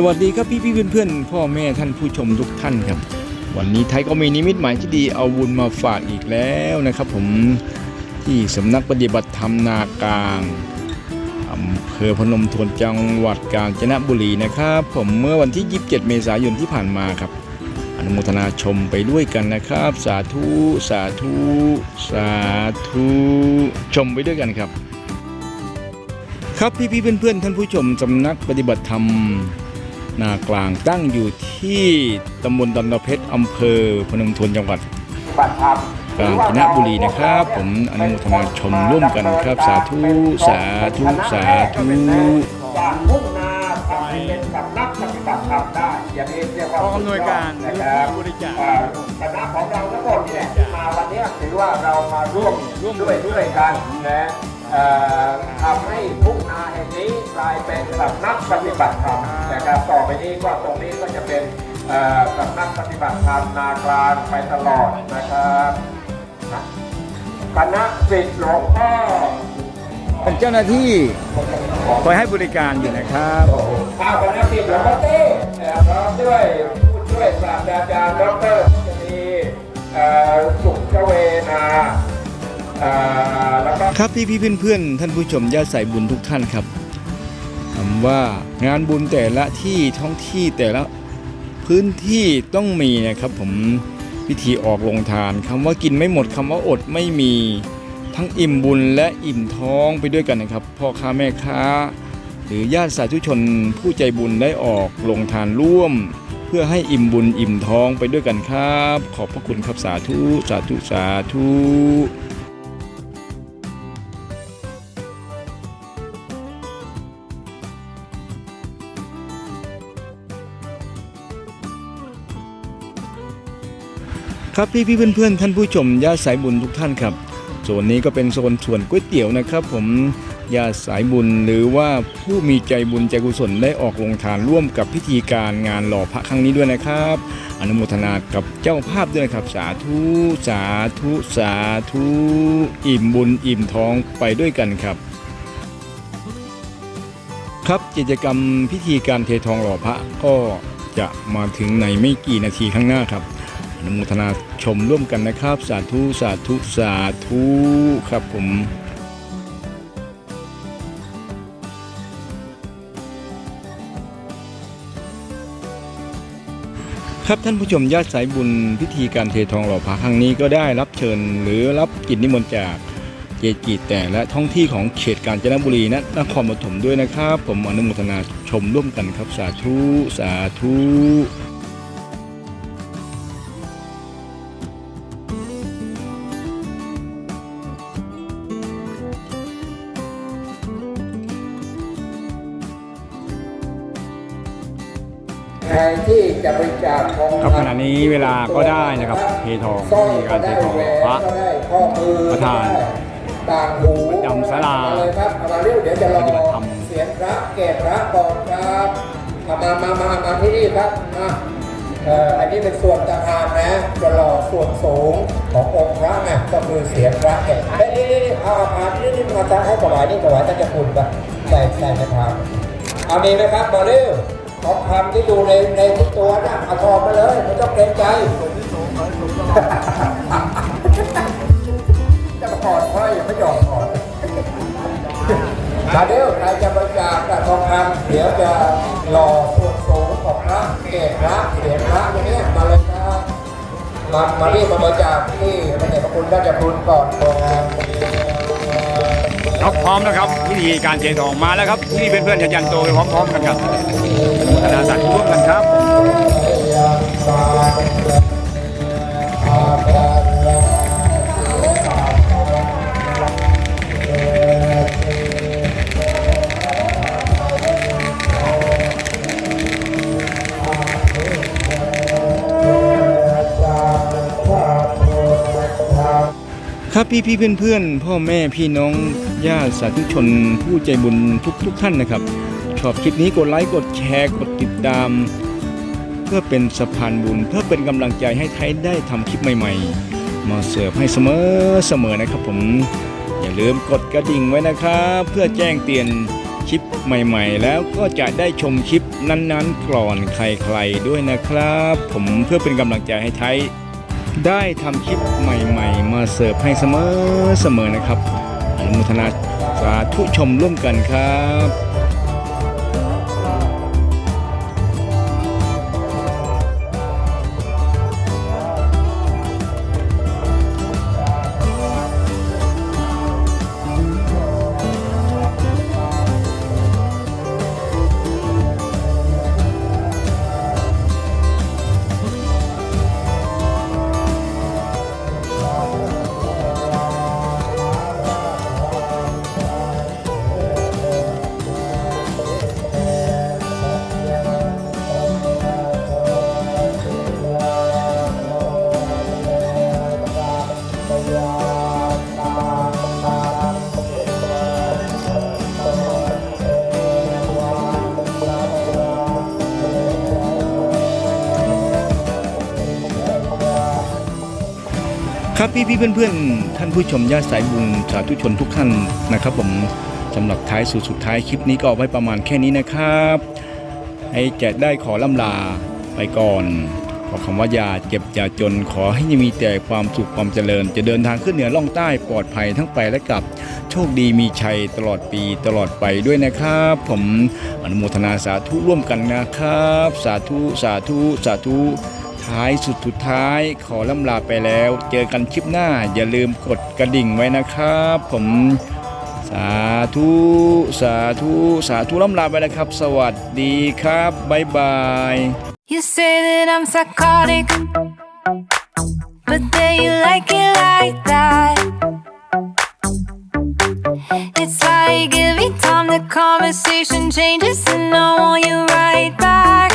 สวัสดีครับพี่พี่เพื่อนๆพ่อแม่ท่านผู้ชมทุกท่านครับ วันนี้ไทยก็มีนิมิตหมายที่ดีเอาบุญมาฝากอีกแล้วนะครับ ผมที่สำนักปฏิบัติธรรมนากลางอำเภอพนมทวนจังหวัดกาญจนบุรีนะครับ ผมเมื่อวันที่ 27 เมษายนที่ผ่านมาครับ อนุโมทนาชมไปด้วยกันนะครับ สาธุสาธุสาธุชมไปด้วยกันครับครับพี่พี่ๆเพื่อนๆท่านผู้ชมสำนักปฏิบัติธรรม นากลางตั้งอยู่ที่ตำบลดอนตะเพชรอำเภอพนมทวนจังหวัดกาญจนบุรีนะครับ ผมอนุโมทนาชมร่วมกันครับ สาธุ สาธุ สาธุากมุ่ง นาทำให้เป็นสำนักปฏิบัติธรรมได้อย่างนี้เรียกว่ากองอำนวยการนะครับบริจาคเอ่อคณะของเราทั้งหมดเนี่ยที่มาวันเนี้ยถือว่าเรามาร่วมร่วมด้วยด้วยกันนะเอ่อทำให้ทุ่งนาแห่งนี้กลายเป็นสำนักปฏิบัติธรรมนะครับต่อไปนี้ก็ตรงนี้ก็จะเป็นเอ่อสำนักปฏิบัติธรรมนากลางไปตลอดนะครับนะคณะศิษย์หลวงพ่อ เป็นเจ้าหน้าที่คอยให้บริการอยู่นะครับข้าวคณะสิบหลวงพ่อเต้เอ่อพร้อมด้วยผู้ช่วยศาสตราจารย์ดอกเตอรจะมีเอ่อสุขเวนาเอ่อแล้วก็ครับพี่พี่ๆเพื่อนๆท่านผู้ชมญาติสายบุญทุกท่านครับคำว่างานบุญแต่ละที่ท้องที่แต่ละพื้นที่ต้องมีนะครับผมพิธีออกลงทานคำว่ากินไม่หมดคำว่าอดไม่มี ทั้งอิ่มบุญและอิ่มท้องไปด้วยกันนะครับพ่อค้าแม่ค้า หรือญาติสาธุชนผู้ใจบุญได้ออกลงทานร่วม เพื่อให้อิ่มบุญอิ่มท้องไปด้วยกันครับ ขอบพระคุณครับสาธุสาธุสาธุครับพี่พี่เพื่อนเพื่อนท่านผู้ชมญาติสายบุญทุกท่านครับ โซนนี้ก็เป็นโซนส่วนก๋วยเตี๋ยวนะครับ ผมญาติสายบุญหรือว่าผู้มีใจบุญใจกุศลได้ออกลงทานร่วมกับพิธีการงานหล่อพระครั้งนี้ด้วยนะครับ อนุโมทนากับเจ้าภาพด้วยนะครับ สาธุสาธุสาธุอิ่มบุญอิ่มท้องไปด้วยกันครับครับกิจกรรมพิธีการเททองหล่อพระก็จะมาถึงในไม่กี่นาทีข้างหน้าครับ อนุโมทนาชมร่วมกันนะครับ สาธุสาธุสาธุครับผมครับท่านผู้ชมญาติสายบุญพิธีการเททองหล่อพระครั้งนี้ก็ได้รับเชิญหรือรับกิจนิมนต์จากเจจิแต่และท้องที่ของเขตกาญจนบุรีและนครปฐมด้วยนะครับ ผมอนุโมทนาชมร่วมกันครับสาธุสาธุ แทนที่จะบริจาคทองครับขณะนี้เวลาก็ได้นะครับเททองสร้อยมีการเททองพระก็ได้ข้อมือประธานต่างหูประจำศาลาเอเลยครับเอามาเร็วเดี๋ยวจะรอปฏิบัติธรรมเสียงพระเกศพระก่อนครับเอามามามามาที่นี่ครับมาเอ่ออันนี้เป็นส่วนประธานนะจะรอส่วนสูงขององค์พระไงก็คือเสียงพระเกศเอ้ยนี่นี่นี่เอาเอามาที่นี่มาจะให้ถวายนี่ถวายท่านเจะคุณปะใส่ใส่ในพานเอานี่นะครับมาเร็ว ทองคำที่อยู่ในในทุกตัวนะเอาทองมาเลยไม่ต้องเกรงใจจะมาก่อนเพรอย่าไม่ยอมก่อนมาเดี๋ยวใครจะบริจาคทองคำเดี๋ยวจะรอส่วนสูงของพระเกศพระเสียงพระอย่างเงี้มาเลยครับมามารีบมาบริจาคที่พระเดชพระคุณราชบุญก่อนก่อนครับพร้อ มนะครับพิธีการเททองมาแล้วครับที่เพื่อนๆจะยันโตไปพร้อมๆกันครับอนุโมทนาสาธุร่วมกันครับครับ พี่พี่เพื่อนเพื่อนๆพ่อแม่พี่น้องญาติสาธุชนผู้ใจบุญทุกทุกๆท่านนะครับ ชอบคลิปนี้กดไลค์กดแชร์กดติดตาม เพื่อเป็นสะพานบุญ เพื่อเป็นกำลังใจให้ไทยได้ทำคลิปใหม่ๆ มาเสิร์ฟให้เสมอเสมอนะครับผม อย่าลืมกดกระดิ่งไว้นะครับ เพื่อแจ้งเตือนชิปใหม่ๆ แล้วก็จะได้ชมคลิปนั้นๆก่อนใครๆด้วยนะครับ ผมเพื่อเป็นกำลังใจให้ไทย ได้ทำคลิปใหม่ๆ มาเสิร์ฟให้เสมอเสมอนะครับอนุโมทนาสาธุชมร่วมกันครับ ครับพี่พี่ๆเพื่อนๆท่านผู้ชมญาติสายบุญสาธุชนทุกท่านนะครับ ผมสำหรับท้ายสู่สุดท้ายคลิปนี้ก็เอาไว้ประมาณแค่นี้นะครับ ให้จะได้ขอล่ำลาไปก่อนขอคำว่าอย่าเจ็บอย่าจนขอให้มีแต่ความสุขความเจริญ จะเดินทางขึ้นเหนือล่องใต้ปลอดภัยทั้งไปและกลับ โชคดีมีชัยตลอดปีตลอดไปด้วยนะครับ ผมอนุโมทนาสาธุร่วมกันนะครับ สาธุสาธุสาธุ ท้ายสุดสุดท้ายขอล่ำลาไปแล้ว เจอกันคลิปหน้า อย่าลืมกดกระดิ่งไว้นะครับ ผมสาธุสาธุสาธุล่ำลาไปนะครับ สวัสดีครับบ๊ายบาย You say that I'm psychotic, but then you like it like that. It's like every time the conversation changes, and I want you right back,